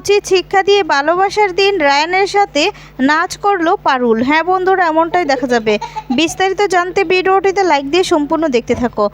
উচিত শিক্ষা দিয়ে ভালোবাসার দিন রায়ানের সাথে নাচ করল পারুল। হ্যাঁ বন্ধুরা, এমনটাই দেখা যাবে। বিস্তারিত জানতে ভিডিওটিতে লাইক দিয়ে সম্পূর্ণ দেখতে থাকো।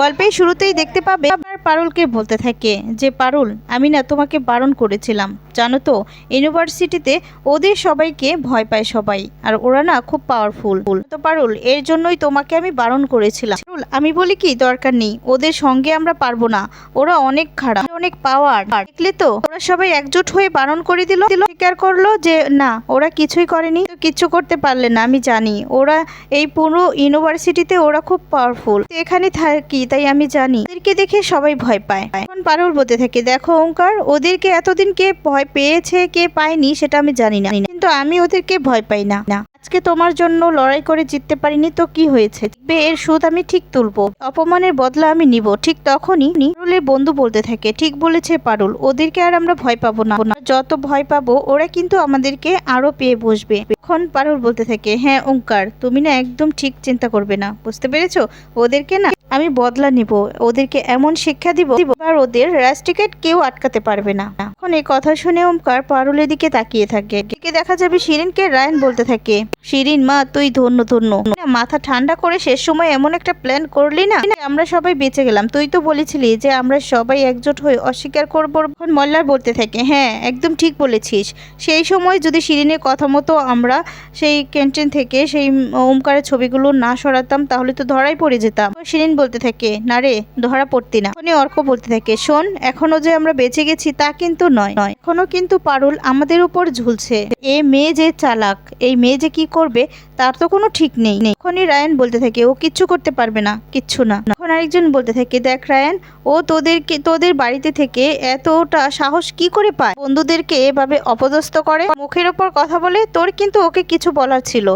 গল্পের শুরুতেই দেখতে পাবে, আবার পারুলকে বলতে থাকে যে, পারুল, আমি না তোমাকে বারণ করেছিলাম। জানো তো, ইউনিভার্সিটিতে ওদের সবাইকে ভয় পায় সবাই, আর ওরা না খুব পাওয়ারফুল তো পারুল, এর জন্যই তোমাকে আমি বারণ করেছিলাম। পারুল, আমি বলি কি, দরকার নেই, ওদের সঙ্গে আমরা পারব না। ওরা অনেক খারাপ, অনেক পাওয়ার দেখলে তো, ওরা সবাই একজোট হয়ে বারণ করে দিল। স্বীকার করল যে, না, ওরা কিছুই করেনি তো কিচ্ছু করতে পারলে না, আমি জানি। ওরা এই পুরো ইউনিভার্সিটিতে ওরা খুব পাওয়ারফুল এখানে থাকি, তাই আমি জানি। ওদেরকে দেখে সবাই ভয় পায়। এখন পারুল বলতে থাকে, দেখো ওঙ্কার, ওদেরকে এতদিন কে ভয় পেয়েছে, কে পায়নি, সেটা আমি জানি না। কিন্তু আমি ওদেরকে ভয় পাই না। আজকে তোমার জন্য লড়াই করে জিততে পারিনি তো কি হয়েছে? দেখবে এর সুদ আমি ঠিক তুলবো। অপমানের বদলা আমি নিব। ঠিক তখনই পারুলের বন্ধু বলতে থাকে ঠিক বলেছে পারুল। ওদেরকে আর আমরা ভয় পাবো না। যত ভয় পাবো ওরা কিন্তু আমাদেরকে আরও পেয়ে বসবে। এখন পারুল বলতে থাকে হ্যাঁ ওঙ্কার তুমি না একদম ঠিক চিন্তা করবে না। বুঝতে পেরেছ? ওদেরকে না আমি বদলা নিব। ওদেরকে এমন শিক্ষা দিব, আর ওদের রাস্টিকেট কেউ আটকাতে পারবে না। এখন এই কথা শুনে ওমকার পারুলের দিকে তাকিয়ে থাকে। এদিকে দেখা যাবে শিরিনকে রায়ন বলতে থাকে, শিরিন, মা, তুই ধন্য ধন্য। মাথা ঠান্ডা করে শেষ সময় এমন একটা প্ল্যান করলি না? আমরা সবাই বেঁচে গেলাম। তুই তো বলেছিলি যে আমরা সবাই একজোট হয়ে অস্বীকার করব মল্লার বলতে থাকে হ্যাঁ একদম ঠিক বলেছিস। সেই সময় যদি শিরিনের কথা মতো আমরা সেই ক্যান্টিন থেকে সেই ওমকারের ছবিগুলো না সরাতাম, তাহলে তো ধরাই পড়ে যেতাম। শিরিন বলতে থাকে, না রে, ধরা পড়তি না। অর্ক বলতে থাকে, শোন, এখনও যে আমরা বেঁচে গেছি তা কিন্তু নয়। নয় এখনও কিন্তু পারুল আমাদের উপর ঝুলছে। এ মেয়ে যে চালাক, এই মেয়ে যে কি করবে, তার তো কোনো ঠিক নেই। এখনই রায়ন বলতে থাকে, ও কিচ্ছু করতে পারবে না, কিচ্ছু না। এখন আরেকজন বলতে থাকে, দেখ রায়ান, ও তোদেরকে, তোদের বাড়িতে থেকে এতটা সাহস কি করে পায়? বন্ধুদেরকে এভাবে অপদস্থ করে? মুখের ওপর কথা বলে তোর কিন্তু ওকে কিছু বলার ছিল।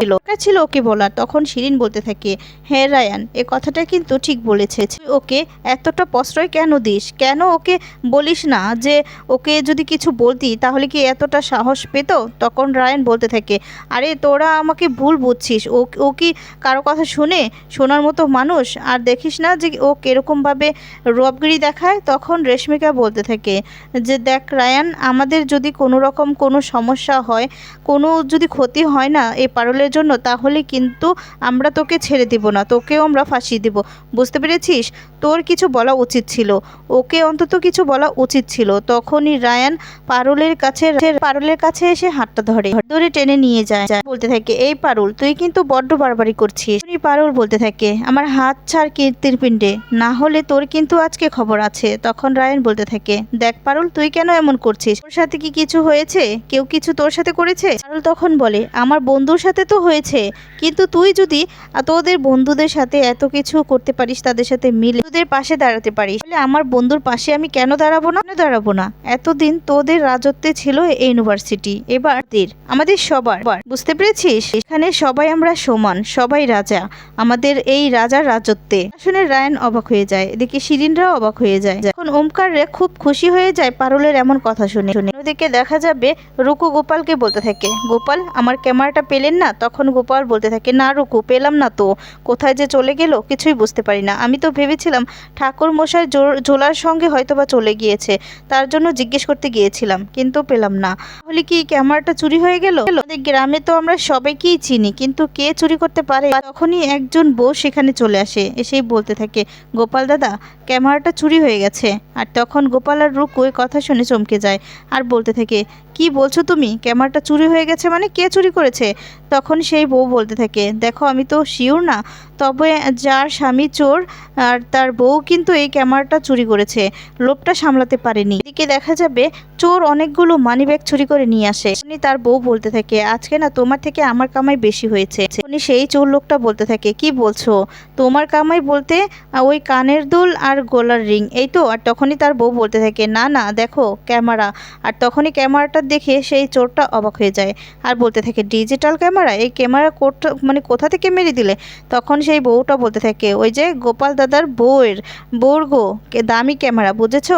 ছিল ওকে বলার। তখন শিরিন বলতে থাকে হ্যাঁ রায়ান, এ কথাটা কিন্তু ঠিক বলেছে। ওকে এতটা প্রশ্রয় কেন দিস? কেন ওকে বলিস না যে ওকে যদি কিছু বলতি তাহলে কি এতটা সাহস পেত? তখন রায়ান বলতে থাকে, আরে তোরা আমাকে ভুল বুঝছিস। ও কি কারও কথা শুনে? শোনার মতো মানুষ? আর দেখিস না যে ও কিরকমভাবে রবগিরি দেখায়, তখন রেশমিকা বলতে থাকে যে, দেখ রায়ান, আমাদের যদি কোনো রকম কোনো সমস্যা হয়, কোনো যদি ক্ষতি হয় না এই পারলের জন্য, তাহলে কিন্তু আমরা তোকে ছেড়ে দিব না, তোকেও আমরা ফাঁসিয়ে দিব। বুঝতে পেরেছিস? তোর কিছু বলা উচিত ছিল। ওকে অন্তত কিছু বলা উচিত ছিল। তখনই রায়ান পারুলের কাছে পারুলের কাছে এসে হাতটা ধরে ধরে টেনে নিয়ে যায়। বলতে থাকে, এই পারুল, তুই কিন্তু বড্ড বারবারি করছিস। পারুল বলতে থাকে, আমার হাত ছাড় কীর্তির পিণ্ডে। না হলে তোর কিন্তু আজকে খবর আছে, তখন রায়ান বলতে থাকে, দেখ পারুল, তুই কেন এমন করছিস? তোর সাথে কি কিছু হয়েছে? কেউ কিছু তোর সাথে করেছে? পারুল তখন বলে, আমার বন্ধুর সাথে তো হয়েছে, কিন্তু তুই যদি তোদের বন্ধুদের সাথে এত কিছু করতে পারিস, তাদের সাথে মিলে তোদের পাশে দাঁড়াতে পারিস, তাহলে আমার বন্ধুর পাশে আমি কেন দাঁড়াবো না? কেন দাঁড়াবো না? এতদিন তোদের রাজত্বে ছিল এই ইউনিভার্সিটি, এবার তীর আমাদের সবার। বুঝতে পেরেছিস? এখানে সবাই আমরা সমান, সবাই রাজা, আমাদের এই রাজার রাজত্বে। শুনে রায়ন অবাক হয়ে যায়। এদিকে শিরিনরাও অবাক হয়ে যায়। এখন ওমকার রে খুব খুশি হয়ে যায়, পারুলের এমন কথা শুনে। শুনে ওদিকে দেখা যাবে, রুকু গোপালকে বলতে থাকে, গোপাল, আমার ক্যামেরাটা পেলেন না? তখন গোপাল বলতে থাকে, না রুকু, পেলাম না তো। কোথায় যে চলে গেল, কিছুই বুঝতে পারি না। আমি তো ভেবেছিলাম ঠাকুর মশাই জোলার সঙ্গে হয়তোবা চলে গিয়েছে। তার জন্য জিজ্ঞেস করতে গিয়েছিলাম, কিন্তু পেলাম না। তাহলে কি ক্যামেরাটা চুরি হয়ে গেল? গ্রামে তো আমরা সবাইকেই চিনি, কিন্তু কে চুরি করতে পারে? তখনই একজন বউ সেখানে চলে আসে, এসেই বলতে থাকে গোপাল দাদা, ক্যামেরাটা চুরি হয়ে গেছে। আর তখন গোপাল আর রুকু এই কথা শুনে চমকে যায়। আর বলতে থাকে কি বলছো তুমি? ক্যামেরাটা চুরি হয়ে গেছে মানে কে চুরি করেছে? তখন সেই বউ বলতে থাকে, দেখো, আমি তো শিওর না। তবে যার স্বামী চোর, আর তার বউ কিন্তু এই ক্যামেরাটা চুরি করেছে। লোভটা সামলাতে পারেনি। এদিকে দেখা যাবে, চোর অনেকগুলো মানি ব্যাগ চুরি করে নিয়ে আসে। উনি তার বউ বলতে থাকে, আজকে না তোমার থেকে আমার কামাই বেশি হয়েছে। উনি সেই চোর লোকটা বলতে থাকে, কি বলছো? তোমার কামাই বলতে ওই কানের দুল আর গলার রিং। এই তো, আর তখনই তার বউ বলতে থাকে, না না, দেখো, ক্যামেরা। আর তখনই ক্যামেরাটা দেখে সেই চোরটা অবাক হয়ে যায় আর বলতে থাকে, ডিজিটাল ক্যামেরা? এই ক্যামেরা কোথা মানে কোথা থেকে মেরে দিলে? তখন সেই বউটা বলতে থাকে, ওই যে গোপাল দাদার বউয়ের, বউর গো দামি ক্যামেরা, বুঝেছ?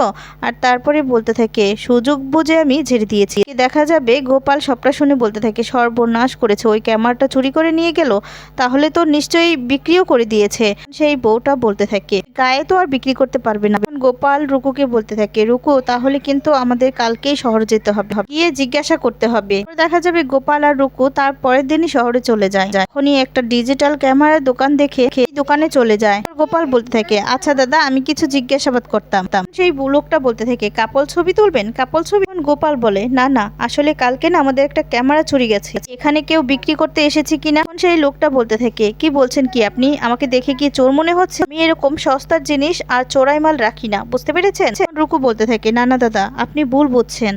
আর তারপরে বলতে থাকে, সুযোগ বুঝে আমি ঝেড়ে দিয়েছি। দেখা যাবে, গোপাল সবটা শুনে বলতে থাকে, সর্বনাশ করেছে, ওই ক্যামেরাটা চুরি করে নিয়ে গেল, তাহলে তো নিশ্চয়ই বিক্রিও করে দিয়েছে। সেই বউটা বলতে থাকে, গায়ে তো আর বিক্রি করতে পারবে না। গোপাল রুকুকে বলতে থাকে, রুকু, তাহলে কিন্তু আমাদের কালকেই শহরে যেতে হবে। গিয়ে জিজ্ঞাসা করতে হবে। দেখা যাবে গোপাল আর রুকু তার পরের দিনই শহরে চলে যায়। যখনই একটা ডিজিটাল ক্যামেরার দোকান দেখে দোকানে চলে যায়। গোপাল বলতে থাকে আচ্ছা দাদা, আমি কিছু জিজ্ঞাসাবাদ করতাম। সেই লোকটা বলতে থাকে, কাপল ছবি তুলবেন? কাপল ছবি? গোপাল বলে, না না, আসলে কালকে না আমাদের একটা ক্যামেরা চুরি গেছে। এখানে কেউ বিক্রি করতে এসেছে কিনা? সেই লোকটা বলতে থাকে, কি বলছেন কি আপনি? আমাকে দেখে কি চোর মনে হচ্ছে? আমি এরকম সস্তার জিনিস আর চোরাই মাল রাখি না। বুঝতে পেরেছেন? রুকু বলতে থাকে, না না, দাদা, আপনি ভুল বুঝছেন।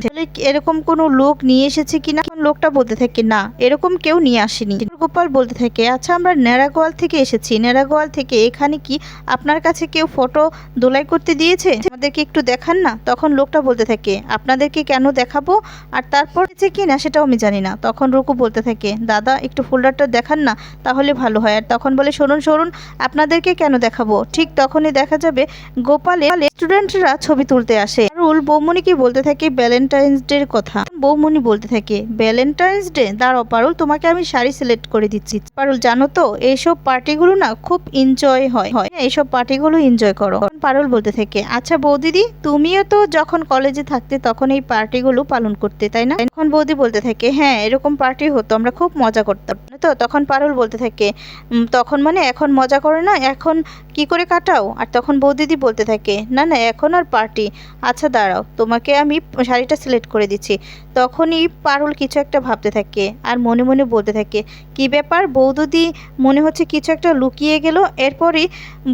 এরকম কোনো লোক নিয়ে এসেছে কিনা? লোকটা বলতে থাকে, না। এরকম কেউ নিয়ে আসেনি। গোপাল বলতে থাকে আচ্ছা আমরা নেড়াগোয়াল থেকে এসেছি। নেড়াগোয়াল থেকে এখানে কি আপনার কাছে কেউ ফটো দোলাই করতে দিয়েছে? আমাদেরকে একটু দেখান না? তখন লোকটা বলতে থাকে, আপনাদেরকে কেন দেখাবো? আর তারপর হচ্ছে কি না সেটাও আমি জানি না। তখন রুকু বলতে থাকে, দাদা, একটু ফোল্ডারটা দেখান না, তাহলে ভালো হয়। আর তখন বলে, শুনুন শুনুন, আপনাদেরকে কেন দেখাবো? ঠিক তখনই দেখা যাবে গোপালে স্টুডেন্টরা ছবি তুলতে আসে। রুল বৌমণিকে বলতে থাকে ভ্যালেন্টাইন্স ডের কথা বৌমণি বলতে থাকে ভ্যালেন্টাইন্স ডে দাঁড়াও পারুল, তোমাকে আমি শাড়ি সিলেক্ট করে দিচ্ছি। পারুল, জানো তো, এইসব পার্টিগুলো না খুব এনজয় হয়। হয় এইসব পার্টিগুলো এনজয় করো। পারুল বলতে থাকে আচ্ছা বৌদিদি, তুমিও তো যখন কলেজে থাকতে তখন এই পার্টিগুলো পালন করতে, তাই না? তখন বৌদি বলতে থাকে হ্যাঁ এরকম পার্টি হতো, আমরা খুব মজা করতাম। তো, তখন পারুল বলতে থাকে তখন মানে এখন মজা করে না, এখন কি করে কাটাও? আর তখন বৌদিদি বলতে থাকে, না না, এখন আর পার্টি। আচ্ছা দাঁড়াও, তোমাকে আমি শাড়িটা সিলেক্ট করে দিচ্ছি। তখনই পারুল কিছু একটা ভাবতে থাকে আর মনে মনে বলতে থাকে, কি ব্যাপার? বৌদি মনে হচ্ছে কিছু একটা লুকিয়ে গেল। এরপরই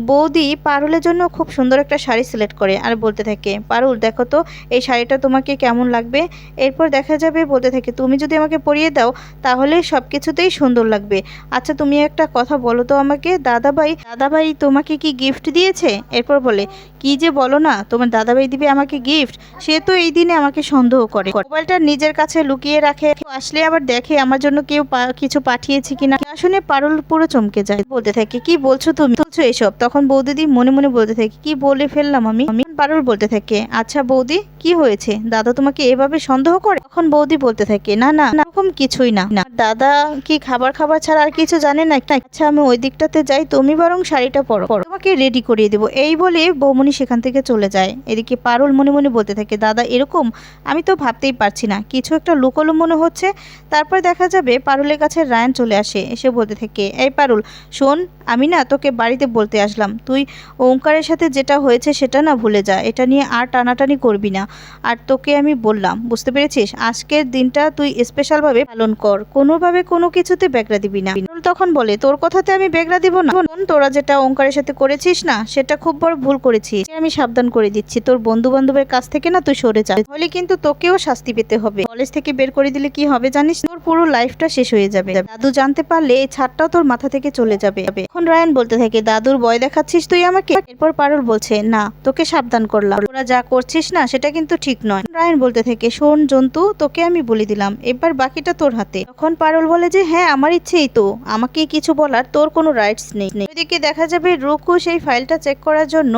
বৌদি পারুলের জন্য খুব সুন্দর একটা শাড়ি সিলেক্ট করে আর বলতে থাকে, পারুল, দেখো তো, এই শাড়িটা তোমাকে কেমন লাগবে? এরপর দেখা যাবে, বলতে থাকে, তুমি যদি আমাকে পরিয়ে দাও, তাহলে সব কিছুতেই সুন্দর লাগবে। আচ্ছা তুমি একটা কথা বলো তো আমাকে। দাদাভাই দাদাভাই তোমাকে কি গিফট দিয়েছে? এরপর বলে কি যে বলো না, তোমার দাদাভাই দিবে আমাকে গিফট সে তো এই দিনে আমাকে সন্দেহ করে। মোবাইলটা নিজের কাছে লুকিয়ে রাখে, আসলে আবার দেখে আমার জন্য কেউ কিছু পাঠিয়েছে কিনা। শুনে পারুল পুরো চমকে যায়। বলতে থাকে, কি বলছো তুমি? বলছো এসব? তখন বৌদিদি মনে মনে বলতে থাকে, কি বলে ফেললাম আমি? আমি পারুল বলতে থাকে আচ্ছা বৌদি, কি হয়েছে? দাদা তোমাকে এভাবে সন্দেহ করে? তখন বৌদি বলতে থাকে, না না এরকম কিছুই না। দাদা কি খাবার খাবার ছাড়া আর কিছু জানে না? আচ্ছা আমি ওই দিকটাতে যাই, তুমি বরং শাড়িটা পরো। তোমাকে রেডি করিয়ে দেবো। এই বলে বৌমনি সেখান থেকে চলে যায়। এদিকে পারুল মনে মনে বলতে থাকে, দাদা, এরকম? আমি তো ভাবতেই পারছি না। কিছু একটা লুকোলো মনে হচ্ছে। তারপর দেখা যাবে পারুলের কাছে রায়ান চলে আসে। এসে বলতে থাকে, এই পারুল, শোন, আমি না তোকে বাড়িতে বলতে আসলাম। তুই ওঙ্কারের সাথে যেটা হয়েছে সেটা না ভুলে যা। এটা নিয়ে আর টানাটানি করবি না। আর তোকে আমি বললাম, বুঝতে পেরেছিস? আজকের দিনটা তুই স্পেশালভাবে পালন কর। কোনোভাবে কোনো কিছুতে ব্যাগরা দিবি না। তখন বলে, তোর কথাতে আমি ব্যাগরা দিব না। তোরা যেটা ওঙ্কারের সাথে করেছিস না, সেটা খুব বড় ভুল করেছিস। আমি সাবধান করে দিচ্ছি। তোর বন্ধু বান্ধবের কাছ থেকে না তুই সরে যা, তাহলে কিন্তু তোকেও শাস্তি পেতে হবে। কলেজ থেকে বের করে দিলে কি হবে জানিস? তোর পুরো লাইফটা শেষ হয়ে যাবে। দাদু জানতে পারলে এই ছাদটাও তোর মাথা থেকে চলে যাবে। এখন রায়ান বলতে থাকে, দাদুর ভয় দেখাচ্ছিস তুই আমাকে? এরপর পারুল বলছে, না, তোকে সাবধান করলাম। তোরা যা করছিস না, সেটা কিন্তু ঠিক নয়। রায়ান বলতে থাকে, শোন জন্তু, তোকে আমি বলে দিলাম। এবার বাকিটা তোর হাতে। তখন পারুল বলে যে হ্যাঁ আমার ইচ্ছেই তো। আমাকে কিছু বলার, তোর কোনো রাইটস নেই। ওইদিকে দেখা যাবে রুকু সেই ফাইলটা চেক করার জন্য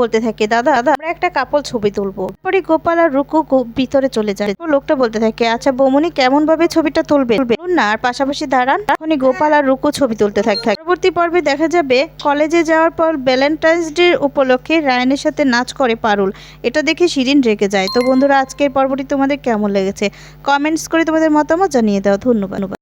বলতে থাকে, দাদা দাদা, আমরা একটা কাপল ছবি তুলবো। পরে গোপাল আর রুকু ভিতরে চলে যায়। তো লোকটা বলতে থাকে আচ্ছা বৌমনি কেমন ভাবে ছবিটা তুলবে? না, আর পাশাপাশি দাঁড়ান। তখনই গোপাল আর রুকু ছবি তুলতে থাকে। পরবর্তী পর্বে দেখা যাবে, কলেজে যাওয়ার পর ভ্যালেন্টাইন্স ডে উপলক্ষে রায়ানের সাথে নাচ করে পারুল। এটা দেখে শিরিন রেগে যায়। তো বন্ধুরা, আজকের পর্বটি তোমাদের কেমন লেগেছে? কমেন্টস করে তোমাদের মতামত জানিয়ে দাও। ধন্যবাদ।